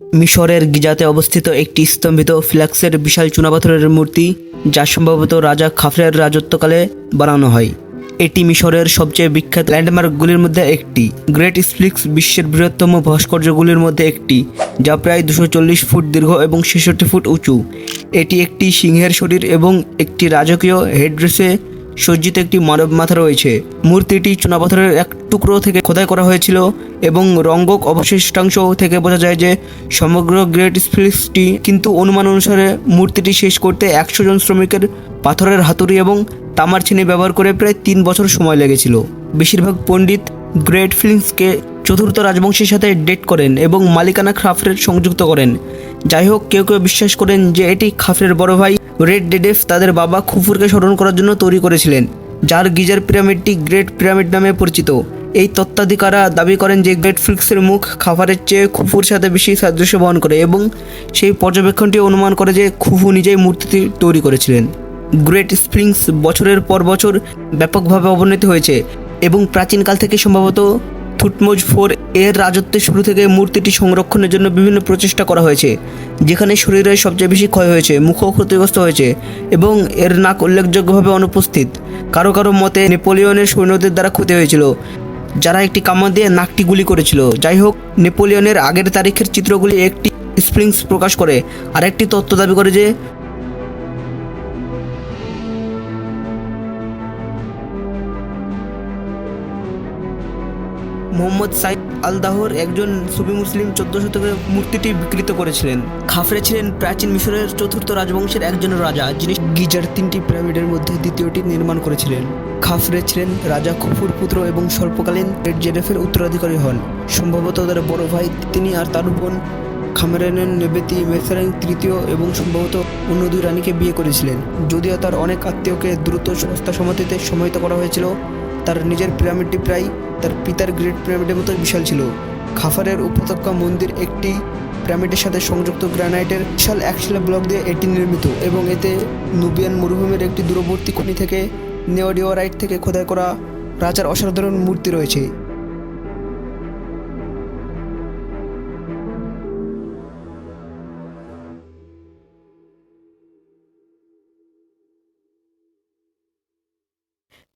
মিশরের গিজাতে অবস্থিত একটি স্তম্ভিত ফ্ল্যাক্সের বিশাল চুনাপাথরের মূর্তি, যা সম্ভবত রাজা খাফরের রাজত্বকালে বানানো হয়। এটি মিশরের সবচেয়ে বিখ্যাত ল্যান্ডমার্কগুলির মধ্যে একটি। গ্রেট স্প্লিক্স বিশ্বের বৃহত্তম ভাস্কর্যগুলির মধ্যে একটি, যা প্রায় দুশো ফুট দীর্ঘ এবং ছেষট্টি ফুট উঁচু। এটি একটি সিংহের শরীর এবং একটি রাজকীয় হেডড্রেসে সজ্জিত একটি মানব মাথা রয়েছে। মূর্তিটি চুনাপাথরের এক টুকরো থেকে খোদাই করা হয়েছিল এবং রঙ্গক অবশিষ্টাংশ থেকে বোঝা যায় যে সমগ্র গ্রেট স্প্লিক্সটি কিন্তু অনুমান অনুসারে মূর্তিটি শেষ করতে একশো জন শ্রমিকের পাথরের হাতুড়ি এবং তামার ছিনি ব্যবহার করে প্রায় তিন বছর সময় লেগেছিল। বেশিরভাগ পণ্ডিত গ্রেট ফিলিংসকে চতুর্থ রাজবংশের সাথে ডেট করেন এবং মালিকানা খাফরের সংযুক্ত করেন। যাই হোক, কেউ কেউ বিশ্বাস করেন যে এটি খাফরের বড় ভাই রেড ডেডেফ তাদের বাবা খুফুরকে স্মরণ করার জন্য তৈরি করেছিলেন, যার গিজার পিরামিডটি গ্রেট পিরামিড নামে পরিচিত। এই তত্ত্বাধিকারা দাবি করেন যে গ্রেট ফ্লিক্সের মুখ খাবারের চেয়ে খুফুর সাথে বেশি সাদৃশ্য বহন করে এবং সেই পর্যবেক্ষণটি অনুমান করে যে খুফু নিজেই মূর্তিটি তৈরি করেছিলেন। গ্রেট স্প্রিংস বছরের পর বছর ব্যাপকভাবে অবনতি হয়েছে এবং প্রাচীনকাল থেকে সম্ভবত থুটমোজ ফোর এর রাজত্বের শুরু থেকে মূর্তিটি সংরক্ষণের জন্য বিভিন্ন প্রচেষ্টা করা হয়েছে, যেখানে শরীরের সবচেয়ে বেশি ক্ষয় হয়েছে, মুখও ক্ষতিগ্রস্ত হয়েছে এবং এর নাক উল্লেখযোগ্যভাবে অনুপস্থিত। কারও কারও মতে, নেপোলিয়নের সৈন্যদের দ্বারা ক্ষতি হয়েছিল, যারা একটি কামান দিয়ে নাকটি গুলি করেছিল। যাই হোক, নেপোলিয়নের আগের তারিখের চিত্রগুলি একটি স্প্রিংস প্রকাশ করে। আরেকটি তত্ত্ব দাবি করে যে মোহাম্মদ সাইদ আলদাহর একজন সুফি মুসলিম চোদ্দ শতকে মূর্তিটি বিকৃত করেছিলেন। খাফরে ছিলেন প্রাচীন মিশরের চতুর্থ রাজবংশের একজন রাজা, যিনি গিজার তিনটি পিরামিডের মধ্যে দ্বিতীয়টি নির্মাণ করেছিলেন। খাফরে ছিলেন রাজা খুফুর পুত্র এবং স্বল্পকালীন রেড জেডেফের উত্তরাধিকারী হন। সম্ভবত তার বড় ভাই তিনি আর তার বোন খামেরানের নেবেতি মেসারেন তৃতীয় এবং সম্ভবত অন্য দুই রানীকে বিয়ে করেছিলেন। যদিও তার অনেক আত্মীয়কে দ্রুত সস্তা সমাধিতে সমাহিত করা হয়েছিল তার নিজের পিরামিডটি প্রায় তার পিতার গ্রেট পিরামিডের মতো বিশাল ছিল। খাফারের উপত্যকা মন্দির একটি পিরামিডের সাথে সংযুক্ত গ্রানাইটের বিশাল একশিলা ব্লক দিয়ে এটি নির্মিত এবং এতে নুবিয়ান মরুভূমির একটি দূরবর্তী খনি থেকে নেওডিওরাইট থেকে খোদাই করা রাজার অসাধারণ মূর্তি রয়েছে।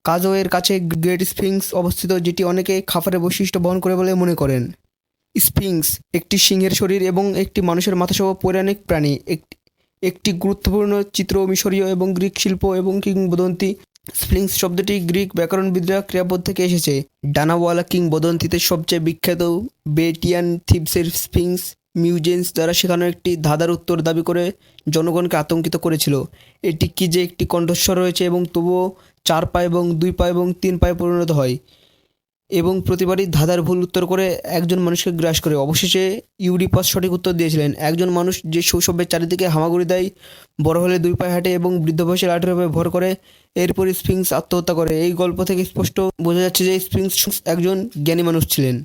কাজো এর কাছে গ্রেট স্ফিংস অবস্থিত, যেটি অনেকে খাফারের বৈশিষ্ট্য বহন করে বলে মনে করেন। স্ফিংস একটি সিংহের শরীর এবং একটি মানুষের মাথাসহ পৌরাণিক প্রাণী। একটি গুরুত্বপূর্ণ চিত্র, মিশরীয় এবং গ্রিক শিল্প এবং কিংবদন্তি। স্প্লিংস শব্দটি গ্রিক ব্যাকরণবিদরা ক্রিয়াপদ থেকে এসেছে। ডানাওয়ালা কিংবদন্তিতে সবচেয়ে বিখ্যাত বেটিয়ান থিপসের স্পিংস মিউজেন্স দ্বারা শেখানো একটি ধাঁধার উত্তর দাবি করে জনগণকে আতঙ্কিত করেছিল। এটি কি যে একটি কণ্ঠস্বর রয়েছে এবং তবুও চার পা এবং দুই পা এবং তিন পায়ে পরিণত হয় এবং প্রতিবারই ধাঁধার ভুল উত্তর করে একজন মানুষকে গ্রাস করে। অবশেষে ইউডিপাস সঠিক উত্তর দিয়েছিলেন। একজন মানুষ যে শৈশবের চারিদিকে হামাগুড়ি দেয়, বড় হলে দুই পায়ে হাঁটে এবং বৃদ্ধ বয়সে লাঠের ভর করে এরপর স্পিংস আত্মহত্যা করে। এই গল্প থেকে স্পষ্ট বোঝা যাচ্ছে যে স্প্রিংস একজন জ্ঞানী মানুষ ছিলেন।